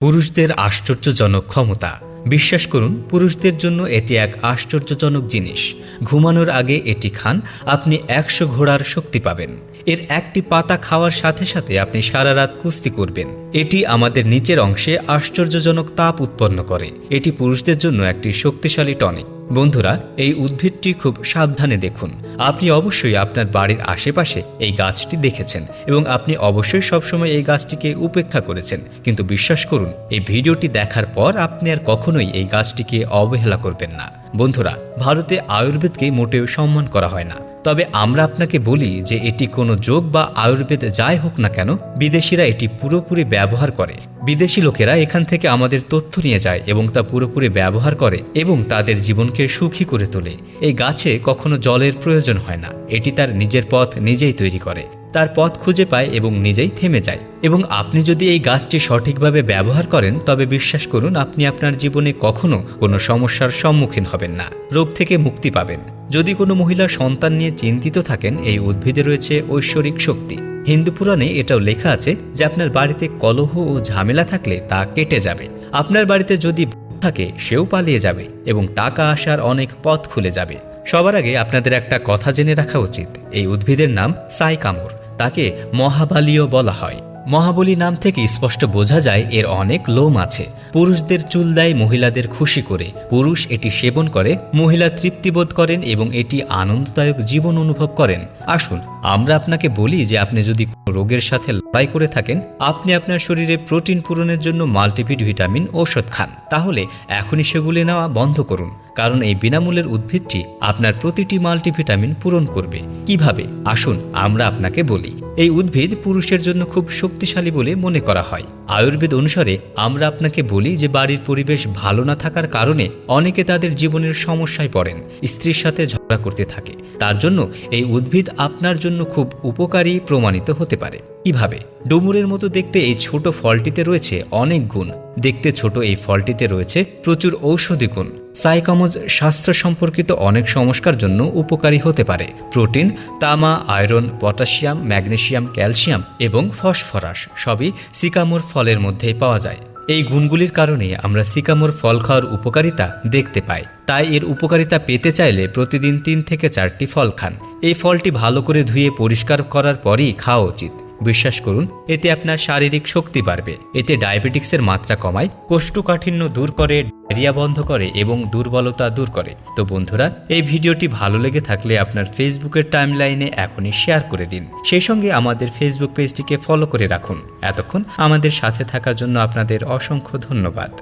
পুরুষদের আশ্চর্যজনক ক্ষমতা। বিশ্বাস করুন, পুরুষদের জন্য এটি এক আশ্চর্যজনক জিনিস। ঘুমানোর আগে এটি খান, আপনি একশো ঘোড়ার শক্তি পাবেন। এর একটি পাতা খাওয়ার সাথে সাথে আপনি সারা রাত কুস্তি করবেন। এটি আমাদের নিচের অংশে আশ্চর্যজনক তাপ উৎপন্ন করে। এটি পুরুষদের জন্য একটি শক্তিশালী টনিক। বন্ধুরা, এই উদ্ভিদটি খুব সাবধানে দেখুন। আপনি অবশ্যই আপনার বাড়ির আশেপাশে এই গাছটি দেখেছেন এবং আপনি অবশ্যই সবসময় এই গাছটিকে উপেক্ষা করেছেন। কিন্তু বিশ্বাস করুন, এই ভিডিওটি দেখার পর আপনি আর কখনোই এই গাছটিকে অবহেলা করবেন না। বন্ধুরা, ভারতে আয়ুর্বেদকে মোটেও সম্মান করা হয় না। তবে আমরা আপনাকে বলি যে এটি কোনো যোগ বা আয়ুর্বেদ যাই হোক না কেন, বিদেশিরা এটি পুরোপুরি ব্যবহার করে। বিদেশি লোকেরা এখান থেকে আমাদের তথ্য নিয়ে যায় এবং তা পুরোপুরি ব্যবহার করে এবং তাদের জীবনকে সুখী করে তোলে। এই গাছে কখনো জলের প্রয়োজন হয় না। এটি তার নিজের পথ নিজেই তৈরি করে। তার পথ খুঁজে পায় এবং নিজেই থেমে যায়। এবং আপনি যদি এই গাছটি সঠিকভাবে ব্যবহার করেন, তবে বিশ্বাস করুন, আপনি আপনার জীবনে কখনো কোনো সমস্যার সম্মুখীন হবেন না, রোগ থেকে মুক্তি পাবেন। যদি কোনো মহিলা সন্তান নিয়ে চিন্তিত থাকেন, এই উদ্ভিদে রয়েছে ঐশ্বরিক শক্তি। হিন্দু পুরাণে এটাও লেখা আছে যে আপনার বাড়িতে কলহ ও ঝামেলা থাকলে তা কেটে যাবে। আপনার বাড়িতে যদি থাকে, সেও পালিয়ে যাবে এবং টাকা আসার অনেক পথ খুলে যাবে। সবার আগে আপনাদের একটা কথা জেনে রাখা উচিত। এই উদ্ভিদের নাম সাইকামুর। তাকে মহাবালীয় বলা হয়। মহাবলী নাম থেকে স্পষ্ট বোঝা যায় এর অনেক লোম আছে। পুরুষদের চুল দেয় মহিলাদের খুশি করে। পুরুষ এটি সেবন করে, মহিলা তৃপ্তিবোধ করেন এবং এটি আনন্দদায়ক জীবন অনুভব করেন। আসুন, আমরা আপনাকে বলি যে আপনি যদি রোগের সাথে লড়াই করে থাকেন, আপনি আপনার শরীরে প্রোটিন পূরণের জন্য মাল্টিভিট ভিটামিন, ঔষধ খান। তাহলে এখনই সেগুলি নেওয়া বন্ধ করুন, কারণ এই বিনামূল্যের উদ্ভিদটি আপনার প্রতিটি মাল্টিভিটামিন পূরণ করবে। কীভাবে? আসুন, আমরা আপনাকে বলি। এই উদ্ভিদ পুরুষের জন্য খুব শক্তিশালী বলে মনে করা হয়। আয়ুর্বেদ অনুসারে আমরা আপনাকে বলি যে বাড়ির পরিবেশ ভালো না থাকার কারণে অনেকে তাদের জীবনের সমস্যায় পড়েন, স্ত্রীর সাথে ঝগড়া করতে থাকে। তার জন্য এই উদ্ভিদ আপনার জন্য খুব উপকারী প্রমাণিত হতে পারে। কীভাবে? ডুমুরের মতো দেখতে এই ছোট ফলটিতে রয়েছে অনেক গুণ। দেখতে ছোট এই ফলটিতে রয়েছে প্রচুর ঔষধি গুণ। সাইকামজ স্বাস্থ্য সম্পর্কিত অনেক সমস্যার জন্য উপকারী হতে পারে। প্রোটিন, তামা, আয়রন, পটাশিয়াম, ম্যাগনেশিয়াম, ক্যালসিয়াম এবং ফসফরাস সবই সিকামোর ফলের মধ্যেই পাওয়া যায়। এই গুণগুলির কারণে আমরা সিকামোর ফল খাওয়ার উপকারিতা দেখতে পাই। তাই এর উপকারিতা পেতে চাইলে প্রতিদিন তিন থেকে চারটি ফল খান। এই ফলটি ভালো করে ধুয়ে পরিষ্কার করার পরই খাওয়া উচিত। বিশ্বাস করুন, এতে আপনার শারীরিক শক্তি বাড়বে। এতে ডায়াবেটিক্সের মাত্রা কমায়, কোষ্ঠকাঠিন্য দূর করে, ডায়রিয়া বন্ধ করে এবং দুর্বলতা দূর করে। তো বন্ধুরা, এই ভিডিওটি ভালো লেগে থাকলে আপনার ফেসবুকের টাইমলাইনে এখনই শেয়ার করে দিন। সেই সঙ্গে আমাদের ফেসবুক পেজটিকে ফলো করে রাখুন। এতক্ষণ আমাদের সাথে থাকার জন্য আপনাদের অসংখ্য ধন্যবাদ।